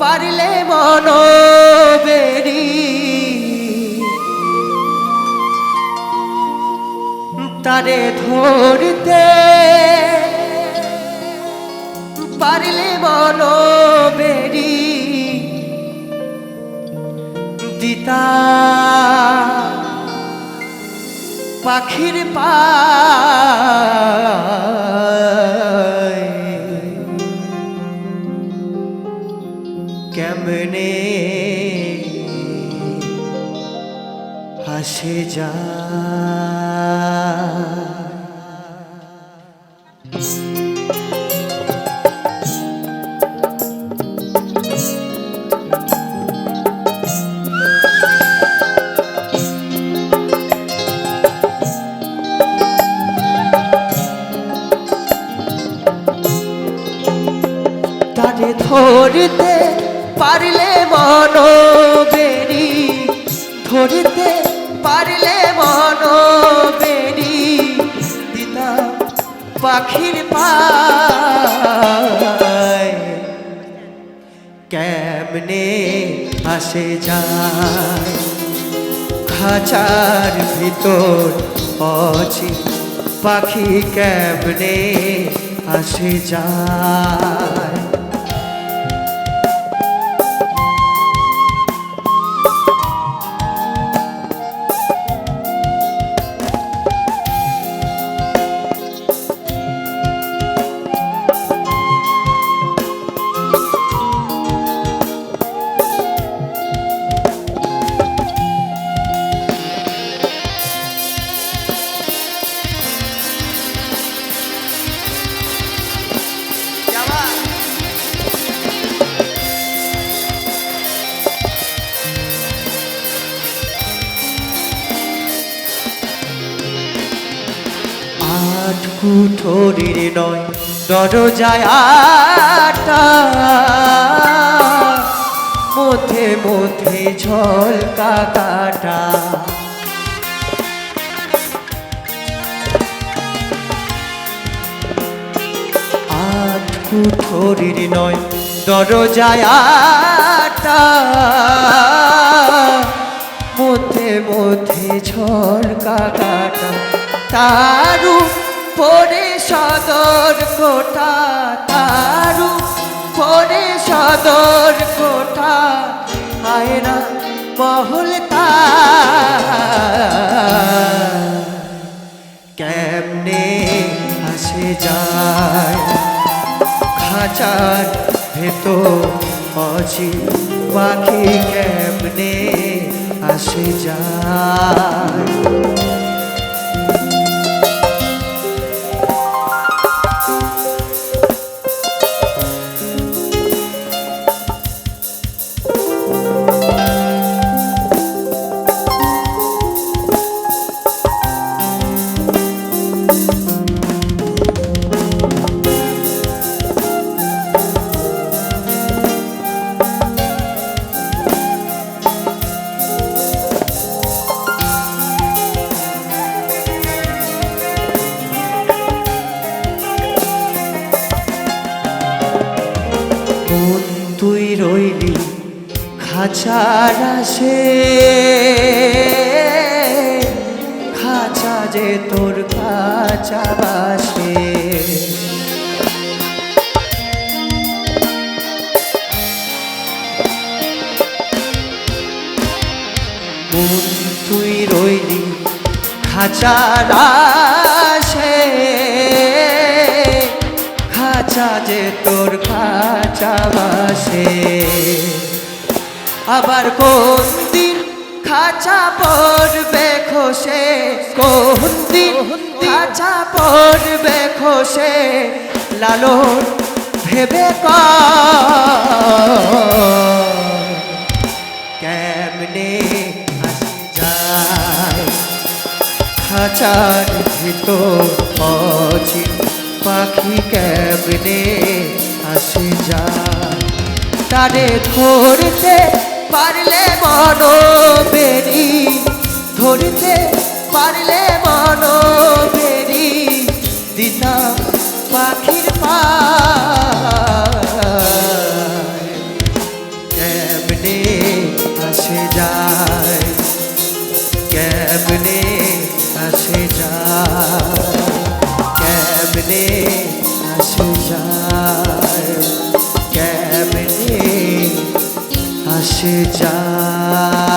পারিলে মন বেরি। তারে ধরতে পারিলে মন বেরি। দিতা পাখির পা কেমনে হাসে যা। ধরতে পারলে মন বেরি ধরতে পারলে মন বেরি দিতাম পাখির পায়। কেমনে আসে যায়? খাঁচার ভিতর অচি পাখি কেমনে আসে যায়? কুঠোরির নয়, দরজায় আটা। মধ্যে মধ্যে ঝলকা কাটা। আট নয়, দরজায় আটা। মধ্যে মধ্যে ঝলকা কাটা। তারু পরে সদর কোটা তারু পরে সদর কোটা আয়না মহল কেমনে আসে যায় খাঁচার ভেতর অচি পাখি, কেমনে আসে যায় রইলি খাঁচার আসে। খাঁচা যে তোর খাঁচা বাসে। তুই রইলি খাঁচার যে তোর খাঁচা বাসে। আবার কোন দিন খাঁচা পড়বে খসে? কোন দিন খাঁচা পড়বে খসে? লালন ভেবে কেমনে আসি যায়? খাঁচার ভিতর অচি পাখি কেমনে আসে যা? তারে ধরতে পারলে মন বেরি ধরতে পারলে মন বেরি দিতাম পাখির পা কেমনে আসে যায়? কেমনে কেমনে আসে যায়? কেমনে আসে যায়?